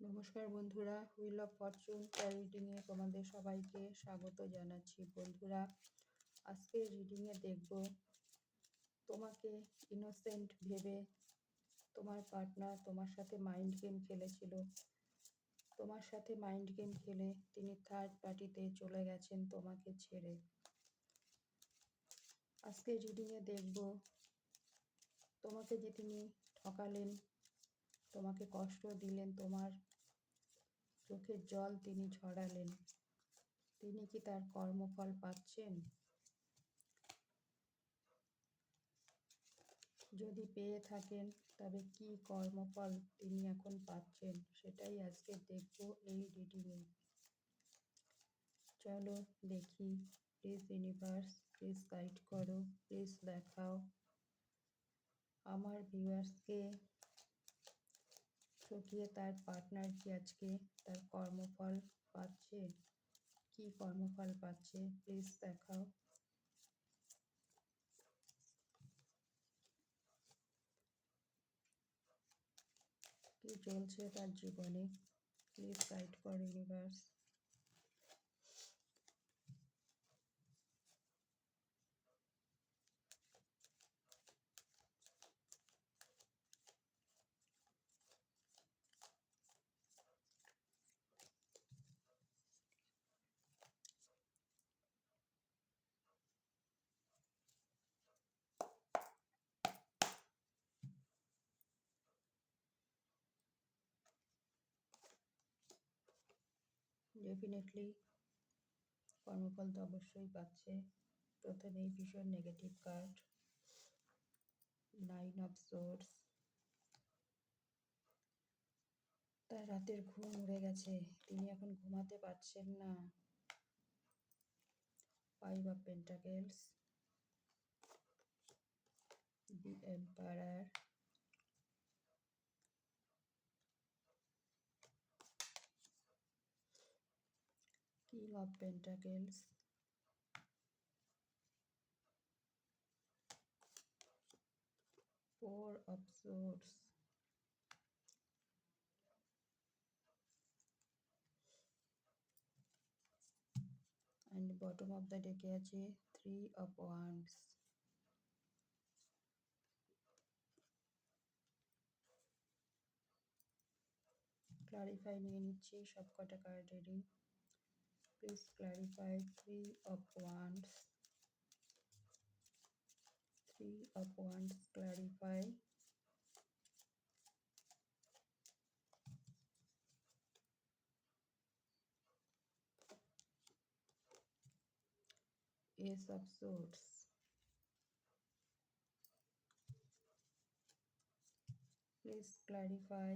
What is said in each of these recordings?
নমস্কার বন্ধুরা wheel of Fortune রিডিংয়ে তোমাদের সবাইকে স্বাগত জানাচ্ছি। বন্ধুরা আজকে রিডিংয়ে দেখব তোমাকে ইনোসেন্ট ভেবে তোমার পার্টনার তোমার সাথে মাইন্ড গেম খেলেছিল। তোমার সাথে মাইন্ড গেম খেলে তিনি থার্ড পার্টিতে চলে গেছেন তোমাকে ছেড়ে। আজকে রিডিংয়ে দেখব তোমাকে যে তিনি ঠকালেন তোমাকে কষ্ট দিলেন, তোমার চোখের জল তিনি ঝরালেন তিনি কি তার কর্মফল পাচ্ছেন? যদি পেয়ে থাকেন, তবে কি কর্মফল তিনি এখন পাচ্ছেন, সেটাই আজকে দেখব এই রিডিংয়ে চলো দেখি প্লিজ ইউনিভার্স প্লিজ গাইড করো প্লিজ দেখাও। আমার ভিউয়ার্সকে ঠকিয়ে তার পার্টনার কি আজকে তার কর্মফল পাচ্ছে? কি কর্মফল পাচ্ছে? প্লিজ দেখাও। কি চলছে তার জীবনে? প্লিজ গাইড কর ইউনিভার্স ডেফিনেটলি কর্মফল তো অবশ্যই পাচ্ছে। প্রথমেই ভীষণ negative card nine of swords তার রাতের ঘুম উড়ে গেছে, তিনি এখন ঘুমাতে পারছেন না। Five of pentacles the emperor King of Pentacles, Four of Swords, and bottom of the deck আছে Three of Wands. ক্লারিফাই নিয়ে নিচ্ছি সবকটা কার্ডেরই Please clarify three of wands. Three of wands clarify. Ace of swords. Please clarify.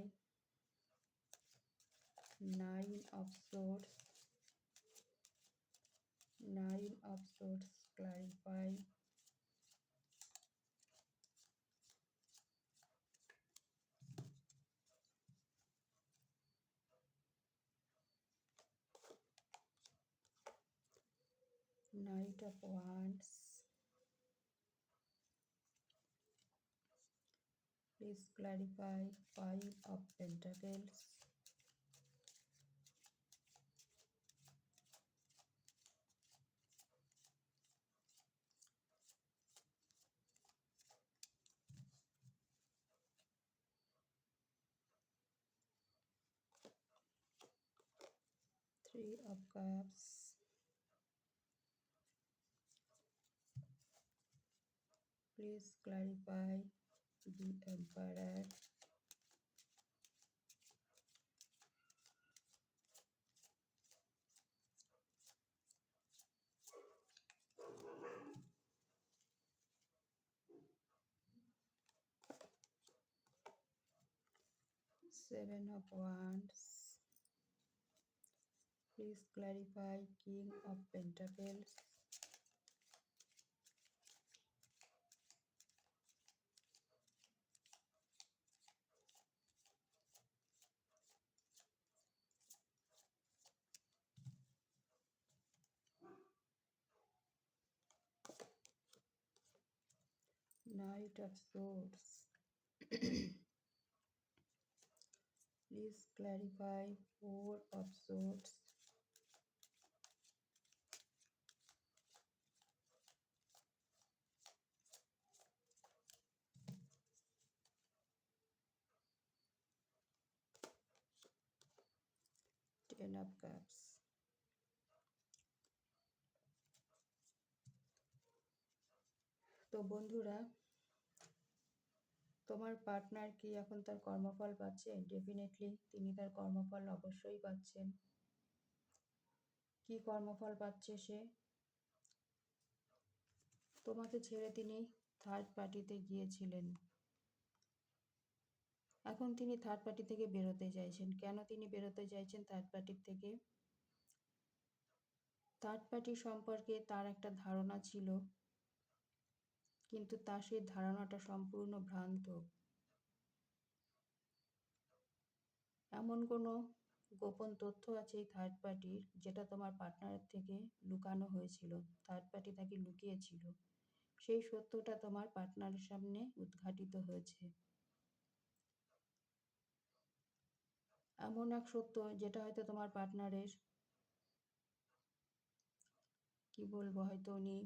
Nine of swords. Nine of swords clarify knight of wands. Please clarify five of pentacles Three of Cups. Please clarify the Emperor. Seven of Wands. Please clarify King of Pentacles. Knight of Swords. Please clarify four of swords. Cups. তো বন্ধুরা, তোমার partner কি এখন তার কর্মফল পাচ্ছে? Definitely তিনি তার কর্মফল অবশ্যই পাচ্ছেন। কি কর্মফল পাচ্ছে সে? তোমাকে ছেড়ে তিনি থার্ড পার্টিতে গিয়েছিলেন। এখন তিনি থার্ড পার্টি থেকে বেরোতে চাইছেন। কেন তিনি বেরোতে চাইছেন থার্ড পার্টির থেকে? থার্ড পার্টি সম্পর্কে তার একটা ধারণা ছিল, কিন্তু তার সেই ধারণাটা সম্পূর্ণ ভ্রান্ত। এমন কোনো গোপন তথ্য আছে এই থার্ড পার্টির যেটা তোমার পার্টনারের থেকে লুকানো হয়েছিল থার্ড পার্টি তাকে লুকিয়েছিল। সেই সত্যটা তোমার পার্টনারের সামনে উদ্ঘাটিত হয়েছে। এমন এক সত্য যেটা হয়তো তোমার পার্টনারের কি বলব হয়তো উনি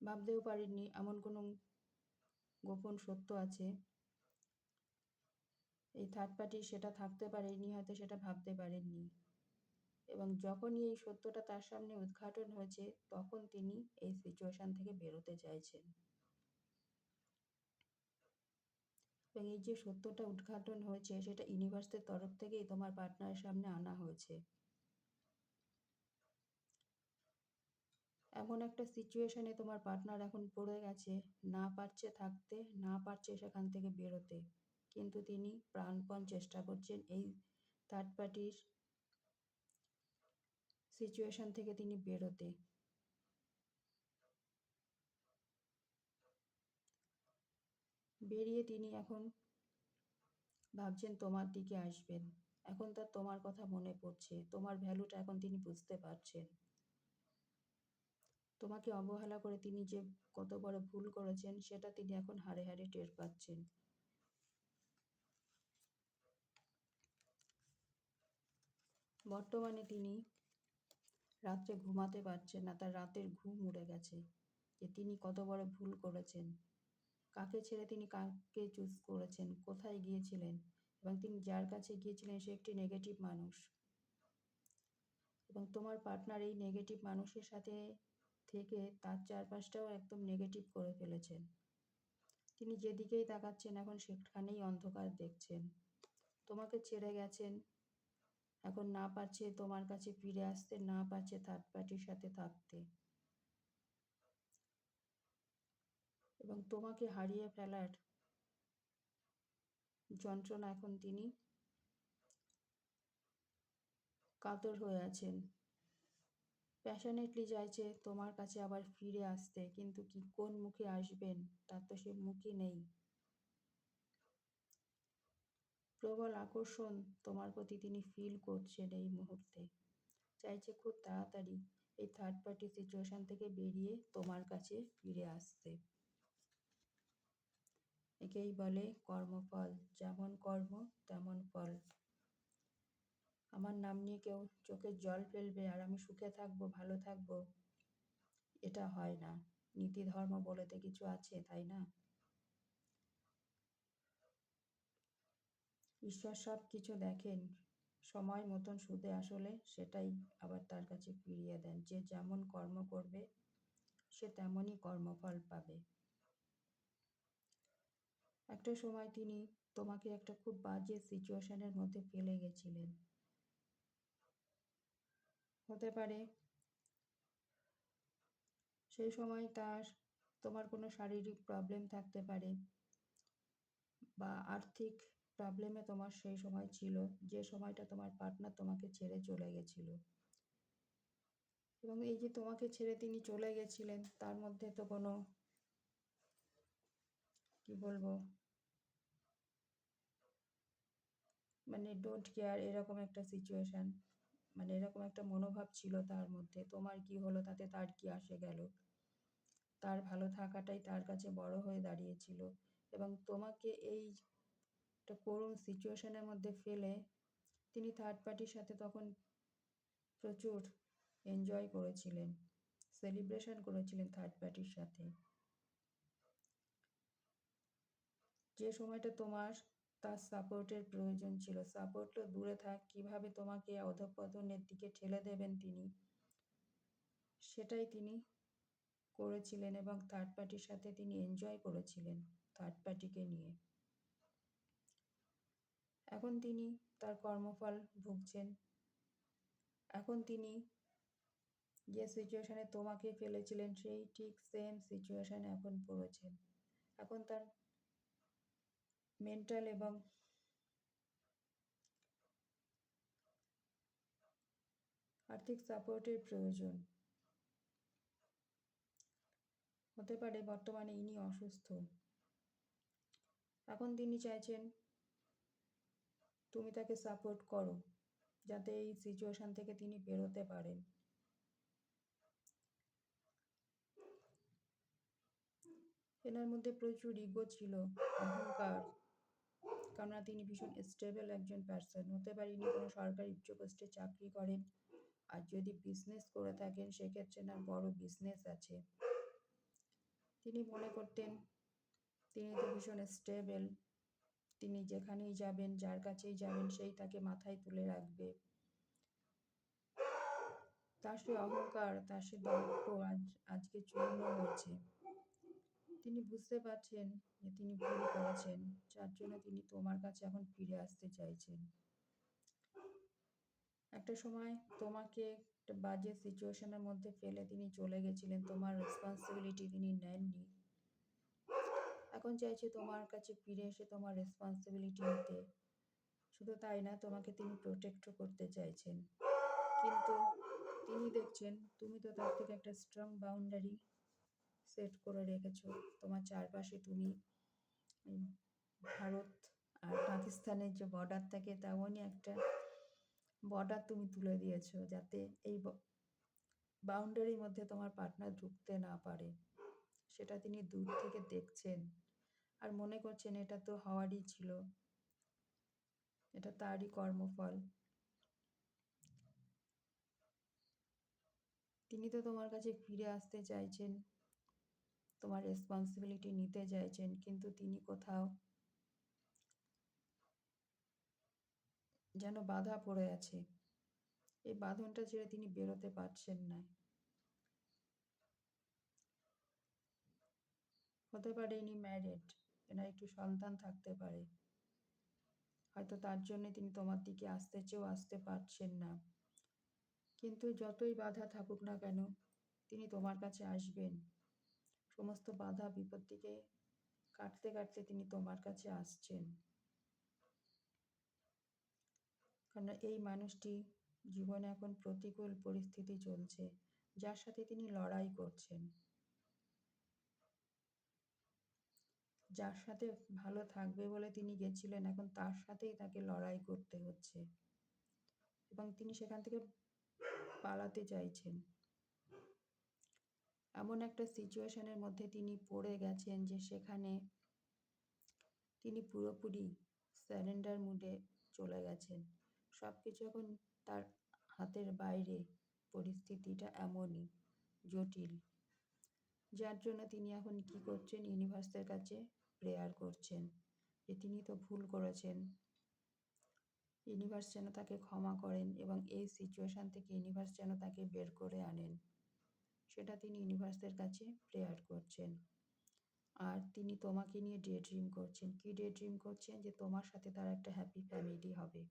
ভাবতেও পারেননি, এমন কোনো গোপন সত্য আছে? এই থার্ড পার্টি সেটা থাকতে পারে, ইনি হয়তো সেটা ভাবতে পারেননি। এবং যখনই এই সত্যটা তার সামনে উদ্ঘাটন হয়েছে, তখন তিনি এই সিচুয়েশন থেকে বেরোতে চাইছেন। এবং এই যে সত্যটা উদ্ঘাটন হয়েছে, সেটা ইউনিভার্সের তরফ থেকেই তোমার পার্টনারের সামনে আনা হয়েছে। এমন একটা সিচুয়েশনে তোমার পার্টনার এখন পড়ে গেছে, না পারছে থাকতে, না পারছে সেখান থেকে বেরোতে। কিন্তু তিনি প্রাণপণ চেষ্টা করছেন এই থার্ড পার্টির সিচুয়েশন থেকে তিনি বেরোতে। বেরিয়ে তিনি এখন ভাবছেন তোমার দিকে আসবেন। এখন তার তোমার কথা মনে পড়ছে। তোমার ভ্যালুটা এখন তিনি বুঝতে পারছেন। তোমাকে অবহেলা করে তিনি যে কত বড় ভুল করেছেন, সেটা তিনি এখন হারে হারে টের পাচ্ছেন। বর্তমানে তিনি রাত্রে ঘুমাতে পারছেন না, তার রাতের ঘুম উড়ে গেছে যে তিনি কত বড় ভুল করেছেন। কাকে ছেড়ে তিনি কাকে চুজ করেছেন, কোথায় গিয়েছিলেন এবং তিনি যার কাছে গিয়েছিলেন সে একটি নেগেটিভ মানুষ। এবং তোমার পার্টনার এই নেগেটিভ মানুষের সাথে থেকে তার চারপাশটাও একদম নেগেটিভ করে ফেলেছেন। তিনি যেদিকেই তাকাচ্ছেন এখন সেখানেই অন্ধকার দেখছেন। তোমাকে ছেড়ে গেছেন, এখন না পারছে তোমার কাছে ফিরে আসতে, না পারছে থার্ড পার্টির সাথে থাকতে। এবং তোমাকে হারিয়ে ফেলার যন্ত্রণা এখন তিনি কাতর হয়ে আছেন। প্যাশনেটলি চাইছে তোমার কাছে আবার ফিরে আসতে, কিন্তু কি কোন মুখে আসবেন তার তো সে মুখই নেই। প্রবল আকর্ষণ তোমার প্রতি তিনি ফিল করছেন এই মুহূর্তে। চাইছে খুব তাড়াতাড়ি এই থার্ড পার্টি সিচুয়েশন থেকে বেরিয়ে তোমার কাছে ফিরে আসতে। একেই বলে কর্মফল। যেমন কর্ম, তেমন ফল। আমার নাম নিয়ে কেউ চোখের জল ফেলবে আর আমি সুখে থাকব, ভালো থাকব, এটা হয় না। নীতি, ধর্ম বলে তো কিছু আছে, তাই না? ঈশ্বর সব কিছু দেখেন। সময় মতন সুদে আসলে সেটাই আবার তার কাছে ফিরিয়ে দেন। যে যেমন কর্ম করবে, সে তেমনই কর্মফল পাবে। একটা সময় তিনি তোমাকে একটা খুব বাজে সিচুয়েশনের মধ্যে ফেলে গেছিলেন। হতে পারে সেই সময় তার, তোমার কোনো শারীরিক প্রবলেম থাকতে পারে বা আর্থিক প্রবলেমে তোমার সেই সময় ছিল, যে সময়টা তোমার পার্টনার তোমাকে ছেড়ে চলে গেছিল। এবং এই যে তোমাকে ছেড়ে তিনি চলে গেছিলেন, তার মধ্যে তো কোনো, কি বলব মানে ডোন্ট কেয়ার এরকম একটা সিচুয়েশান মানে এরকম একটা মনোভাব ছিল তার মধ্যে। তোমার কি হলো? তাতে তার কি আসে গেল? তার ভালো থাকাটাই তার কাছে বড় হয়ে দাঁড়িয়েছিল। এবং তোমাকে এই একটা করুণ সিচুয়েশনের মধ্যে ফেলে তিনি থার্ড পার্টির সাথে তখন প্রচুর এনজয় করেছিলেন সেলিব্রেশন করেছিলেন থার্ড পার্টির সাথে। যে সময়টা তোমার তার সাপোর্টের প্রয়োজন ছিল। সাপোর্ট তো দূরে থাক, কীভাবে তোমাকে অধঃপতনের দিকে ঠেলে দেবেন তিনি? সেটাই তিনি করেছিলেন এবং থার্ড পার্টির সাথে তিনি এনজয় করেছিলেন থার্ড পার্টিকে নিয়ে। এখন তিনি তার কর্মফল ভুগছেন। এখন তিনি যে সিচুয়েশনে তোমাকে ফেলেছিলেন, সেই ঠিক সেম সিচুয়েশনে এখন পড়েছেন। এখন তার মেন্টাল এবং আর্থিক সাপোর্টের প্রয়োজন। হতে পারে বর্তমানে ইনি অসুস্থ। এখন তিনি চাইছেন, তুমি তাকে সাপোর্ট করো, যাতে এই সিচুয়েশন থেকে তিনি বেরোতে পারেন। এনার মধ্যে প্রচুর ইগো ছিল, অহংকার। কেননা তিনি ভীষণ স্টেবল একজন পার্সন হতে পারে ইনি কোনো সরকারি উচ্চ পোস্টে চাকরি করেন। আর যদি বিজনেস করে থাকেন, সেক্ষেত্রে না বড় বিজনেস আছে। তিনি মনে করতেন, তিনি তো ভীষণ স্টেবল তিনি যেখানেই যাবেন, যার কাছেই যাবেন, সেই তাকে মাথায় তুলে রাখবে। তার সে অহংকার, তার সে দর্প আজ আজকে চূর্ণ হয়েছে। তিনি বুঝতে পারছেন যে তিনি ভুল করেছেন, যার জন্য তিনি তোমার কাছে এখন ফিরে আসতে চাইছেন। একটা সময় তোমাকে একটা বাজে সিচুয়েশনের মধ্যে ফেলে তিনি চলে গেছিলেন, তোমার রেসপন্সিবিলিটি তিনি নেননি। এখন চাইছে তোমার কাছে ফিরে এসে তোমার রেসপন্সিবিলিটি নিতে। শুধু তাই না, তোমাকে তিনি প্রোটেক্টও করতে চাইছেন। কিন্তু তিনি দেখছেন, তুমি তো তার থেকে একটা স্ট্রং বাউন্ডারি সেট করে রেখেছো। তোমার চারপাশে তুমি ভারত আর পাকিস্তানের যে বর্ডার থাকে, তেমনই একটা বর্ডার তুমি তুলে দিয়েছ যাতে এই বাউন্ডারির মধ্যে তোমার পার্টনার ঢুকতে না পারে। সেটা তিনি দূর থেকে দেখছেন আর মনে করছেন এটা তো হওয়ারই ছিল। এটা তারই কর্মফল। তিনি তো তোমার কাছে ফিরে আসতে চাইছেন। তোমার রেসপন্সিবিলিটি নিতে চাইছেন, কিন্তু তিনি কোথাও যেন বাধা পড়ে আছে। এই বাঁধনটা ছেড়ে তিনি বেরোতে পারছেন না। হতে পারে ইনি ম্যারিড এনার একটু সন্তান থাকতে পারে। হয়তো তার জন্য তিনি তোমার দিকে আসতে চেয়েও আসতে পারছেন না। কিন্তু যতই বাধা থাকুক না কেন, তিনি তোমার কাছে আসবেন। সমস্ত বাধা বিপত্তিকে কাটতে কাটতে তিনি তোমার কাছে আসছেন। কারণ এই মানুষটি জীবনে এখন প্রতিকূল পরিস্থিতি চলছে, যার সাথে তিনি লড়াই করছেন। যার সাথে ভালো থাকবে বলে তিনি গেছিলেন, এখন তার সাথেই তাকে লড়াই করতে হচ্ছে এবং তিনি সেখান থেকে পালাতে চাইছেন। এমন একটা সিচুয়েশনের মধ্যে তিনি পড়ে গেছেন যে সেখানে তিনি পুরোপুরি স্যারেন্ডার মুডে চলে গেছেন। সব কিছু এখন তার হাতের বাইরে, পরিস্থিতিটা এমনই জটিল। যার জন্য তিনি এখন কি করছেন? ইউনিভার্সের কাছে প্রেয়ার করছেন যে তিনি তো ভুল করেছেন। ইউনিভার্স যেন তাকে ক্ষমা করেন এবং এই সিচুয়েশান থেকে ইউনিভার্স যেন তাকে বের করে আনেন। সেটা তিনি ইউনিভার্সের কাছে প্রেয়ার করছেন। আর তিনি তোমাকে নিয়ে ডে ড্রিম করছেন। কি ডে ড্রিম করছেন? যে তোমার সাথে তার একটা হ্যাপি ফ্যামিলি হবে।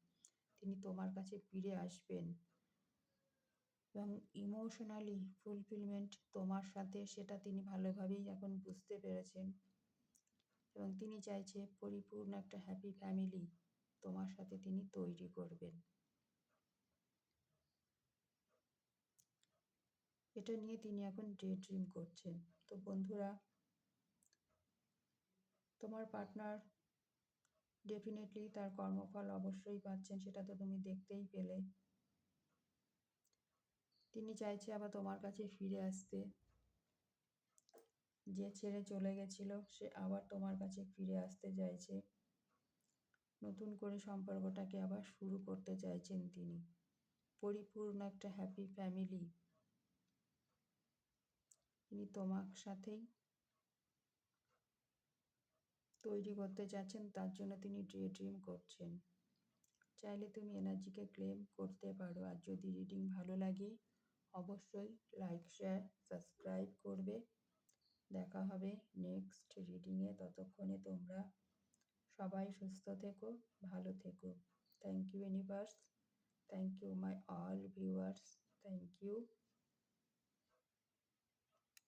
তিনি তোমার কাছে ফিরে আসবেন। এবং ইমোশনালি ফুলফিলমেন্ট তোমার সাথে সেটা তিনি ভালোভাবেই এখন বুঝতে পেরেছেন। এবং তিনি চাইছে পরিপূর্ণ একটা হ্যাপি ফ্যামিলি তোমার সাথে তিনি তৈরি করবেন। এটা নিয়ে তিনি এখন ডে ড্রিম করছেন। তো বন্ধুরা, তোমার পার্টনার ডেফিনেটলি তার কর্মফল অবশ্যই পাচ্ছেন, সেটা তো তুমি দেখতেই পেলে। তিনি চাইছে আবার তোমার কাছে ফিরে আসতে। যে ছেড়ে চলে গেছিল, সে আবার তোমার কাছে ফিরে আসতে চাইছে। নতুন করে সম্পর্কটাকে আবার শুরু করতে চাইছেন তিনি। পরিপূর্ণ একটা হ্যাপি ফ্যামিলি তিনি তোমার সাথেই তৈরি করতে চাচ্ছেন তার জন্য তিনি ডে ড্রিম করছেন। চাইলে তুমি এনার্জিকে ক্লেম করতে পারো, আর যদি রিডিং ভালো লাগে, অবশ্যই লাইক, শেয়ার, সাবস্ক্রাইব করবে। দেখা হবে নেক্সট রিডিংয়ে ততক্ষণে তোমরা সবাই সুস্থ থেকো, ভালো থেকো। Thank you universe thank you my all viewers thank you